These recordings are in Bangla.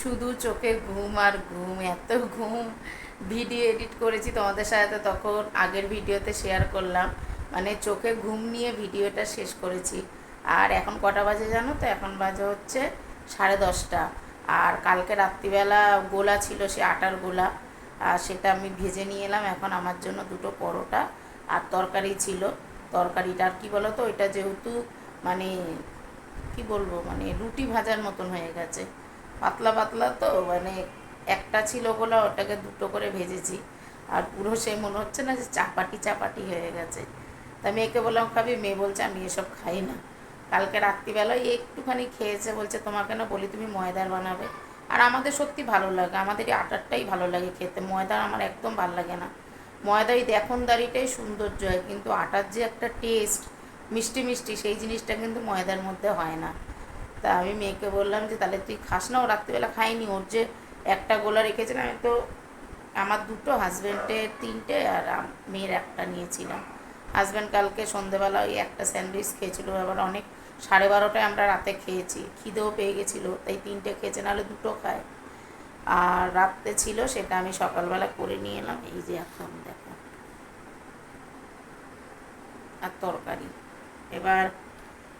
শুধু চোখে ঘুম আর ঘুম, এত ঘুম। ভিডিও এডিট করেছি তোমাদের সাথে তখন আগের ভিডিওতে শেয়ার করলাম। মানে চোখে ঘুম নিয়ে ভিডিওটা শেষ করেছি। আর এখন কটা বাজে জানো তো? এখন বাজে হচ্ছে সাড়ে দশটা। আর কালকে রাত্রিবেলা গোলা ছিল, সে আটার গোলা। আর সেটা আমি ভেজে নিয়ে এলাম। এখন আমার জন্য দুটো পরোটা আর তরকারি ছিল। তরকারিটা আর কী বলো তো ওইটা যেহেতু মানে কি বলব? মানে রুটি ভাজার মতন হয়ে গেছে। পাতলা পাতলা তো মানে একটা ছিল বলে ওটাকে দুটো করে ভেজেছি। আর পুরো সেই মনে হচ্ছে না যে চাপাটি চাপাটি হয়ে গেছে। তা মেয়েকে বললাম, খাবি? মেয়ে বলছে, আমি এসব খাই না। কালকে রাত্রিবেলায় একটুখানি খেয়েছে, বলছে তোমাকে না বলি, তুমি ময়দার বানাবে? আর আমাদের সত্যি ভালো লাগে, আমাদের এই আটারটাই ভালো লাগে খেতে ময়দার আমার একদম ভালো লাগে না। ময়দা এই দেখনদারিটাই সৌন্দর্য হয়, কিন্তু আটার যে একটা টেস্ট মিষ্টি মিষ্টি, সেই জিনিসটা কিন্তু ময়দার মধ্যে হয় না। তা আমি মেয়েকে বললাম যে, তাহলে তুই খাস না, ও রাত্রিবেলা খাইনি ওর যে একটা গোলা রেখেছে আমি তো আমার দুটো হাজব্যান্ডের তিনটে আর মেয়ের একটা নিয়েছিলাম। হাজব্যান্ড কালকে সন্ধেবেলা ওই একটা স্যান্ডউইচ খেয়েছিল, আবার অনেক, সাড়ে বারোটায় আমরা রাতে খেয়েছি। খিদেও পেয়ে গেছিল, তাই তিনটে খেয়েছে, নাহলে দুটো খায়। আর রাত্রে ছিল সেটা আমি সকালবেলা করে নিয়ে এলাম, এই যে এখন দেখো। আর তরকারি। এবার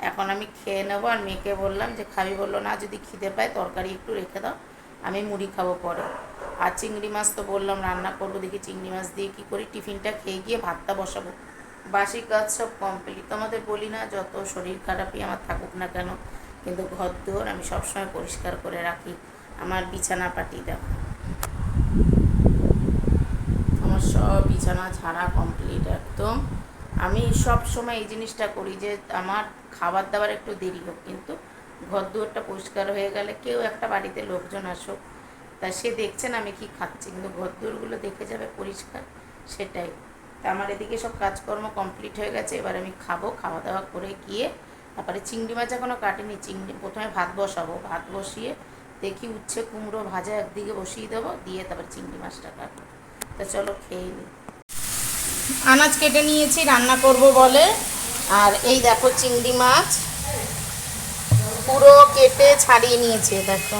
এখন আমি খেয়ে নেব আর মেয়েকে বললাম যে, খাবি বলল, না, যদি খিদে পায় তরকারি একটু রেখে দাও, আমি মুড়ি খাব পরে। আর চিংড়ি মাছ তো বললাম, রান্না করব, দেখি চিংড়ি মাছ দিয়ে কী করি? টিফিনটা খেয়ে গিয়ে ভাতটা বসাবো। বাসি কাজ সব কমপ্লিট তোমাদের বলি না, যত শরীর খারাপই আমার থাকুক না কেন, কিন্তু ঘর দুয়ার আমি সবসময় পরিষ্কার করে রাখি। আমার বিছানা পাটি দেখো। আমার সব বিছানা ছাড়া কমপ্লিট একদম। আমি সব সময় এই জিনিসটা করি যে আমার খাবার দাবার একটু দেরি হোক, কিন্তু ঘর দুয়ারটা পরিষ্কার হয়ে গেলে কেউ একটা বাড়িতে লোকজন আসুক, তা সে দেখছেন আমি কি খাচ্ছি, কিন্তু ঘর দুয়ারগুলো দেখে যাবে পরিষ্কার সেটাই। তা আমার এদিকে সব কাজকর্ম কমপ্লিট হয়ে গেছে, এবার আমি খাব, খাওয়া দাওয়া করে গিয়ে তারপরে চিংড়ি মাছ এখনও কাটিনি, চিংড়ি প্রথমে ভাত বসাবো, ভাত বসিয়ে দেখি উচ্ছে কুমড়ো ভাজা একদিকে বসিয়ে দেবো, দিয়ে তারপর চিংড়ি মাছটা কাটবো। তা চলো খেয়ে নিই আনাজ কেটে নিয়েছি, রান্না করব বলে। আর এই দেখো চিংড়ি মাছ। পুরো কেটে ছাড়িয়ে নিয়েছে দেখো।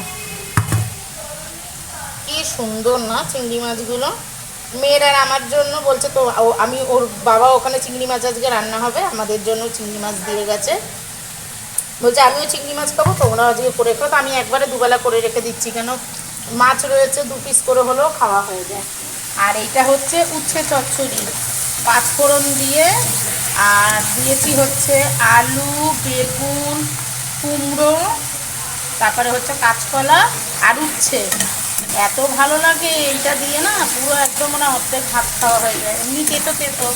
কি সুন্দর না চিংড়ি মাছগুলো। মেয়ের আর আমার জন্য বলছে তো আমি ওর বাবা ওখানে চিংড়ি মাছ আজকে রান্না হবে, আমাদের জন্য চিংড়ি মাছ দিয়ে গেছে। বলছে, আমিও চিংড়ি মাছ খাব তোমরা আজকে করে খাও। তো আমি একবারে দুবেলা করে রেখে দিচ্ছি কেন? মাছ রয়েছে, দু পিস করে হলেও খাওয়া হয়ে যায়। আর এইটা হচ্ছে উচ্ছে চচ্চড়ি। পাঁচফোড়ন দিয়ে, আর দিয়েছি হচ্ছে আলু, বেগুন, কুমড়ো, তারপরে হচ্ছে কাঁচকলা আর উচ্ছে। এত ভালো লাগে এইটা দিয়ে না, পুরো একদম মানে অর্ধেক ভাত খাওয়া হয়ে যায়। এমনি তেতো তেতো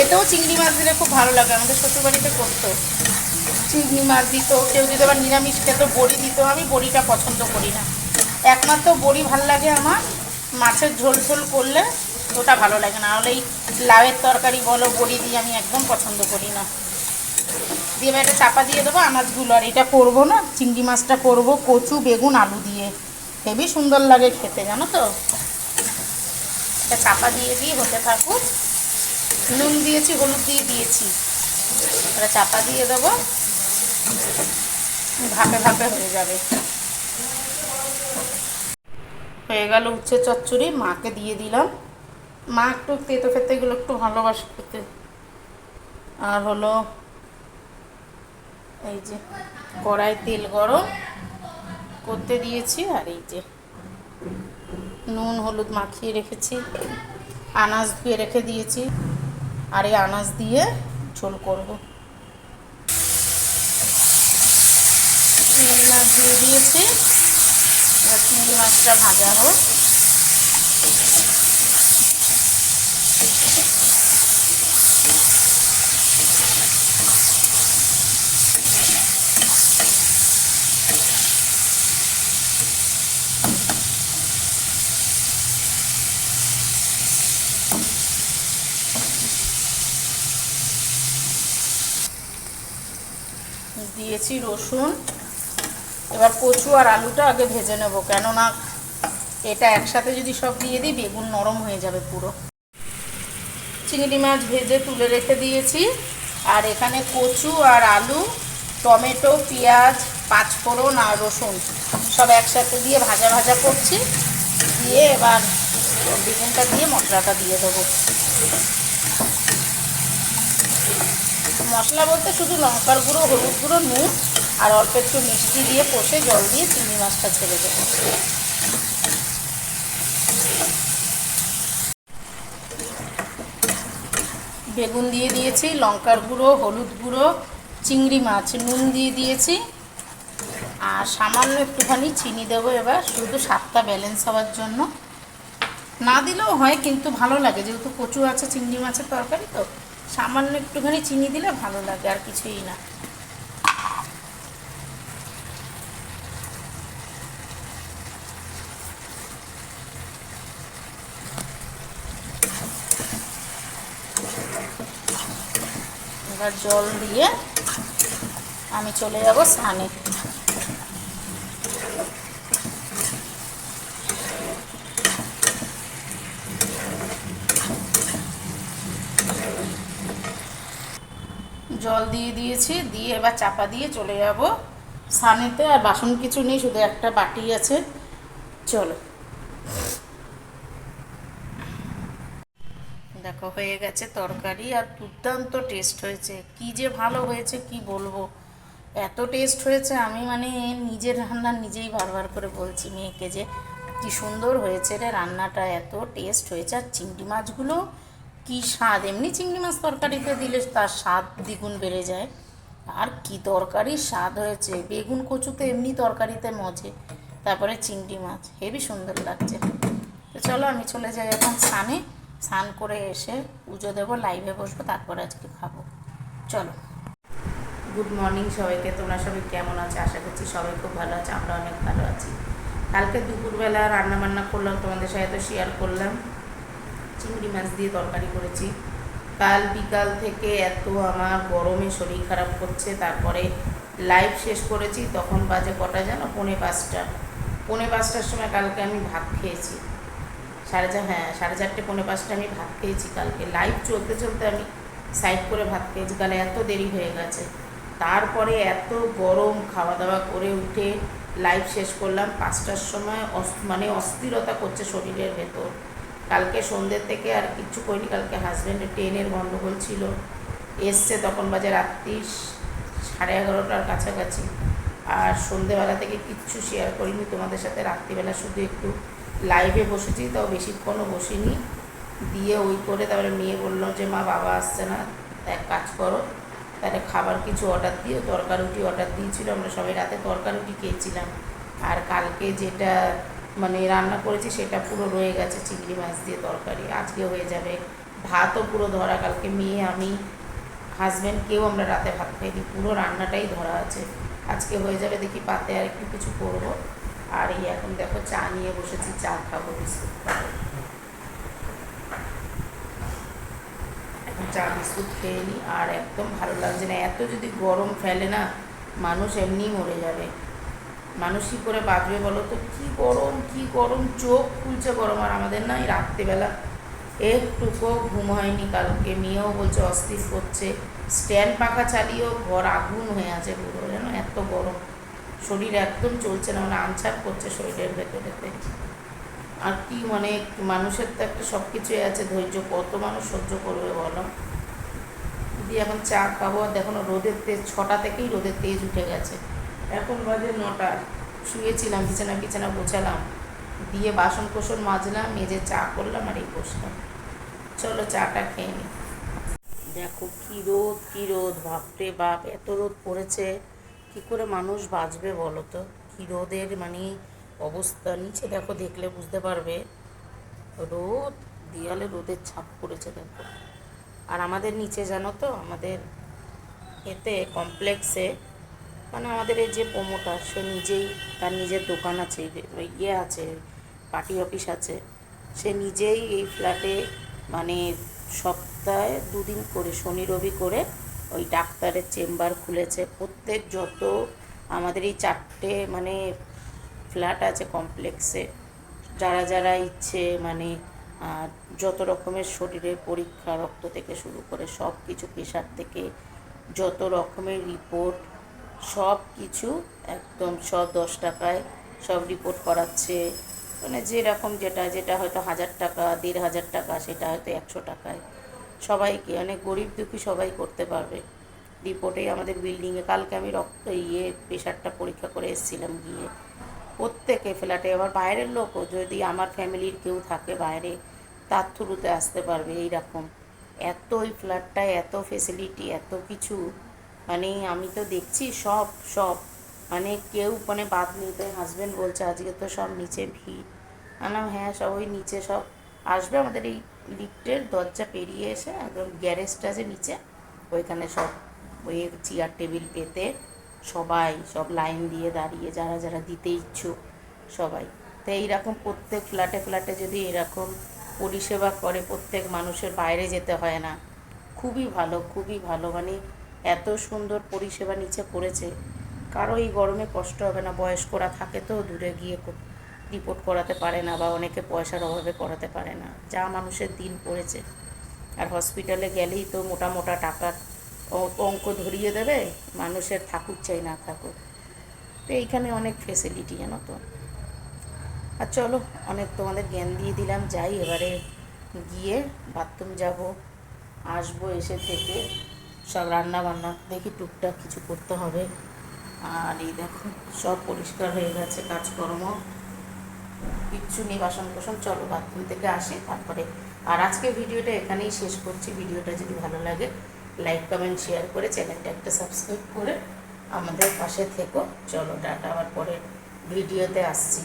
এতেও চিংড়ি মাছ দিলে খুব ভালো লাগে, আমাদের শ্বশুরবাড়িতে করতো। চিংড়ি মাছ দিত, কেউ যদি আবার নিরামিষ খেত, বড়ি দিত, আমি বড়িটা পছন্দ করি না। একমাত্র বড়ি ভালো লাগে আমার, মাছের ঝোল ঝোল করলে ওটা ভালো লাগে না। হলে এই লাউয়ের তরকারি বলো, বড়ি দিয়ে আমি একদম পছন্দ করি না। দিয়ে এবার এটা চাপা দিয়ে দেবো আনাজগুলো। আর এটা করব না, চিংড়ি মাছটা করব, কচু, বেগুন, আলু দিয়ে। হেবি সুন্দর লাগে খেতে, জানো তো? এটা চাপা দিয়ে দিয়ে হতে থাকুক। নুন দিয়েছি, হলুদ দিয়ে দিয়েছি। এটা চাপা দিয়ে দেবো। ভাপে ভাপে হয়ে যাবে। হয়ে গেল উচ্ছে চচ্চড়ি, মাকে দিয়ে দিলাম। মা একটু তেতো ফেতে একটু ভালোবাসে খেতে আর হলো, এই যে কড়াই তেল গরম করতে দিয়েছি, আর এই যে নুন, হলুদ মাখিয়ে রেখেছি, আনাজ ধুয়ে রেখে দিয়েছি, আর এই আনাজ দিয়ে ঝোল করব। চিংড়ি মাছ দিয়ে দিয়েছি, এবার চিংড়ি মাছটা ভাজা হোক। দিয়েছি রসুন। এবার কচু আর আলুটা আগে ভেজে নেব, কেননা এটা একসাথে যদি সব দিয়ে দিই, বেগুন নরম হয়ে যাবে পুরো। চিংড়ি মাছ ভেজে তুলে রেখে দিয়েছি। আর এখানে কচু আর আলু, টমেটো, পেঁয়াজ, পাঁচফোড়ন আর রসুন সব একসাথে দিয়ে ভাজা ভাজা করছি। দিয়ে এবার বেগুনটা দিয়ে মশলাটা দিয়ে দেবো। মশলা বলতে শুধু লঙ্কার গুঁড়ো, হলুদ গুঁড়ো, নুন আর অল্প একটু মিষ্টি দিয়ে কষে জল দিয়ে চিংড়ি মাছটা ছেড়ে দেবো। বেগুন দিয়ে দিয়েছি, লঙ্কার গুঁড়ো, হলুদ গুঁড়ো, চিংড়ি মাছ নুন দিয়ে দিয়েছি। আর সামান্য একটুখানি চিনি দেবো এবার, শুধু স্বাদটা ব্যালেন্স হওয়ার জন্য। না দিলেও হয়, কিন্তু ভালো লাগে, যেহেতু কচু আছে, চিংড়ি মাছের তরকারি তো। সামান্য একটুখানি চিনি দিলে ভালো লাগে, আর কিছুই না। এবার জল দিয়ে আমি চলে যাব স্নানে। জল দিয়ে দিয়েছি, দিয়ে এবার চাপা দিয়ে চলে যাব সানেতে। আর বাসন কিছু নেই, শুধু একটা বাটি আছে। চলো। দেখো, হয়ে গেছে তরকারি আর দুর্দান্ত টেস্ট হয়েছে। কি যে ভালো হয়েছে, কি বলব? এত টেস্ট হয়েছে, আমি মানে নিজের রান্না নিজেই বারবার করে বলছি মেয়েকে যে, কি সুন্দর হয়েছে রে রান্নাটা, এত টেস্ট হয়েছে। আর চিংড়ি মাছগুলো কি স্বাদ? এমনি চিংড়ি মাছ তরকারিতে দিলে তার স্বাদ দ্বিগুণ বেড়ে যায়। আর কি তরকারির স্বাদ হয়েছে? বেগুন কচুতে এমনি তরকারিতে মজে। তারপরে চিংড়ি মাছ। হেবি সুন্দর লাগছে। তো চলো আমি চলে যাই এখন স্নানে। স্নান করে এসে পুজো দেবো লাইভে বসবো, তারপরে আজকে খাব। চলো। গুড মর্নিং সবাইকে। তোমরা সবাই কেমন আছো? আশা করছি সবাই খুব ভালো আছে। আমরা অনেক ভালো আছি। কালকে দুপুরবেলা রান্না বান্না করলাম, তোমাদের সাথে তো শেয়ার করলাম। চিংড়ি মাছ দিয়ে তরকারি করেছি। কাল বিকাল থেকে এত আমার গরমে শরীর খারাপ করছে, তারপরে লাইভ শেষ করেছি, তখন বাজে কটা যেন পৌনে পাঁচটা। পৌনে পাঁচটার সময় কালকে আমি ভাত খেয়েছি। সাড়ে চার হ্যাঁ সাড়ে চারটে, পৌনে পাঁচটা আমি ভাত খেয়েছি কালকে। লাইভ চলতে চলতে আমি সাইড করে ভাত খেয়েছি, কালে এত দেরি হয়ে গেছে। তারপরে এত গরম খাওয়া দাওয়া করে উঠে লাইভ শেষ করলাম, পাঁচটার সময় মানে অস্থিরতা করছে শরীরের ভেতর। কালকে সন্ধ্যে থেকে আর কিচ্ছু করিনি, কালকে হাজব্যান্ডের ট্রেনের গণ্ডগোল ছিল। এসছে তখন বাজে রাত্রি সাড়ে এগারোটার কাছাকাছি। আর সন্ধেবেলা থেকে কিচ্ছু শেয়ার করিনি। তোমাদের সাথে রাত্রিবেলা শুধু একটু লাইভে বসেছি, তাও বেশিক্ষণও বসিনি। দিয়ে ওই করে তারপরে মেয়ে বলল যে, মা, বাবা আসছে না এক কাজ করো। তাহলে খাবার কিছু অর্ডার দিয়ে তরকারুটি অর্ডার দিয়েছিল, আমরা সবাই রাতে তরকারুটি খেয়েছিলাম। আর কালকে যেটা মানে রান্না করেছি সেটা পুরো রয়ে গেছে, চিংড়ি মাছ দিয়ে তরকারি। আজকে হয়ে যাবে ভাতও পুরো ধরা, কালকে মেয়ে, আমি হাজব্যান্ড কেউ আমরা রাতে ভাত খাইনি, পুরো রান্নাটাই ধরা আছে। আজকে হয়ে যাবে দেখি পাতে আর একটু কিছু করব। আর এই এখন দেখো চা নিয়ে বসেছি, চা খাব বিস্কুট খাব। এখন চা, বিস্কুট খেয়ে নিই আর একদম ভালো লাগছে না। এত যদি গরম ফেলে না, মানুষ এমনিই মরে যাবে। মানুষ করে বাঁচবে বলো তো? কী গরম কী গরম? চোখ খুলছে গরম আর আমাদের না এই রাত্রিবেলা। একটুকু ঘুম হয়নি কালকে। মেয়েও বলছে অস্থির করছে স্ট্যান্ড পাখা চালিয়েও ঘর আগুন হয়ে আছে পুরো যেন এত গরম। শরীর একদম চলছে না মানে আনছাপ করছে শরীরের ভেতরেতে। আর কি মানে মানুষের তো একটা সব কিছুই আছে ধৈর্য। কত মানুষ সহ্য করবে বলো? দিয়ে এখন চা খাব। আর দেখো রোদের তেজ, ছটা থেকেই রোদের তেজ উঠে গেছে। এখন বাজে নটা। শুয়েছিলাম, বিছানা বিছানা গোছালাম। দিয়ে বাসন কোসন মাজলাম, মেজে চা করলাম আর এই বসলাম। চলো চাটা খেয়ে নিই দেখো কী রোদ কী রোদ, বাপরে বাপ, এত রোদ পড়েছে। কী করে মানুষ বাঁচবে বলো তো? কী রোদের মানে অবস্থা? নিচে দেখো, দেখলে বুঝতে পারবে। রোদ, দেয়ালে রোদের ছাপ পড়েছে দেখো। আর আমাদের নিচে জানো তো, আমাদের এতে কমপ্লেক্সে মানে আমাদের এই যে প্রমোটার সে নিজেই তার নিজের দোকান আছে ইয়ে আছে পার্টি অফিস আছে, সে নিজেই এই ফ্ল্যাটে মানে সপ্তাহে দুদিন করে, শনি, রবি করে ওই ডাক্তারের চেম্বার খুলেছে। প্রত্যেক যত আমাদের এই চারটে মানে ফ্ল্যাট আছে কমপ্লেক্সে যারা যারা ইচ্ছে মানে যত রকমের শরীরের পরীক্ষা, রক্ত থেকে শুরু করে সব কিছু পেশার থেকে যত রকমের রিপোর্ট সব কিছু একদম সব দশ টাকায় সব রিপোর্ট করাচ্ছে। মানে যেরকম যেটা যেটা হয়তো হাজার টাকা, দেড় হাজার টাকা, সেটা হয়তো একশো টাকায়। সবাইকে মানে গরিব দুঃখী সবাই করতে পারবে। রিপোর্টেই আমাদের বিল্ডিংয়ে কালকে আমি রক্ত ইয়ে প্রেশারটা পরীক্ষা করে এসেছিলাম গিয়ে। প্রত্যেকে ফ্ল্যাটে, আবার বাইরের লোকও, যদি আমার ফ্যামিলির কেউ থাকে বাইরে, তার থ্রুতে আসতে পারবে এই রকম এত ওই ফ্ল্যাটটায় এত ফেসিলিটি এত কিছু মানে আমি তো দেখছি সব সব। মানে কেউ মানে বাদ নিতে হাজব্যান্ড বলছে, আজকে তো সব নিচে ভিড়। আনাম হ্যাঁ সব ওই নিচে সব আসবে। আমাদের এই লিফটের দরজা পেরিয়ে এসে একদম গ্যারেজটা যে নিচে, ওইখানে সব ওই চেয়ার টেবিল পেতে সবাই, সব লাইন দিয়ে দাঁড়িয়ে যারা যারা দিতে ইচ্ছুক, সবাই। তো এইরকম প্রত্যেক ফ্ল্যাটে ফ্ল্যাটে যদি এরকম পরিষেবা করে, প্রত্যেক মানুষের বাইরে যেতে হয় না। খুবই ভালো খুবই ভালো। মানে এত সুন্দর পরিষেবা নিচে করেছে কারও এই গরমে কষ্ট হবে না, বয়স্করা থাকে তো, দূরে গিয়ে রিপোর্ট করাতে পারে না বা অনেকে পয়সার অভাবে করাতে পারে না। যা মানুষের দিন পড়েছে। আর হসপিটালে গেলেই তো মোটা মোটা টাকার অঙ্ক ধরিয়ে দেবে, মানুষের থাকুক চাই না থাকুক। তো এইখানে অনেক ফেসিলিটি জানো তো। আর চলো, অনেক তোমাদের জ্ঞান দিয়ে দিলাম। যাই, এবারে গিয়ে বাথরুম যাব। আসব এসে থেকে। সব রান্না বান্না দেখি টুকটাক কিছু করতে হবে। আর এই দেখো, সব পরিষ্কার হয়ে গেছে কাজকর্ম। কিচ্ছু নেই বাসন কোসন চলো বাথরুম থেকে আসি, তারপরে। আর আজকে ভিডিওটা এখানেই শেষ করছি। ভিডিওটা যদি ভালো লাগে, লাইক, কমেন্ট, শেয়ার করে চ্যানেলটা একটা সাবস্ক্রাইব করে আমাদের পাশে থেকো। চলো, টাটা, আবার পরে ভিডিওতে আসছি।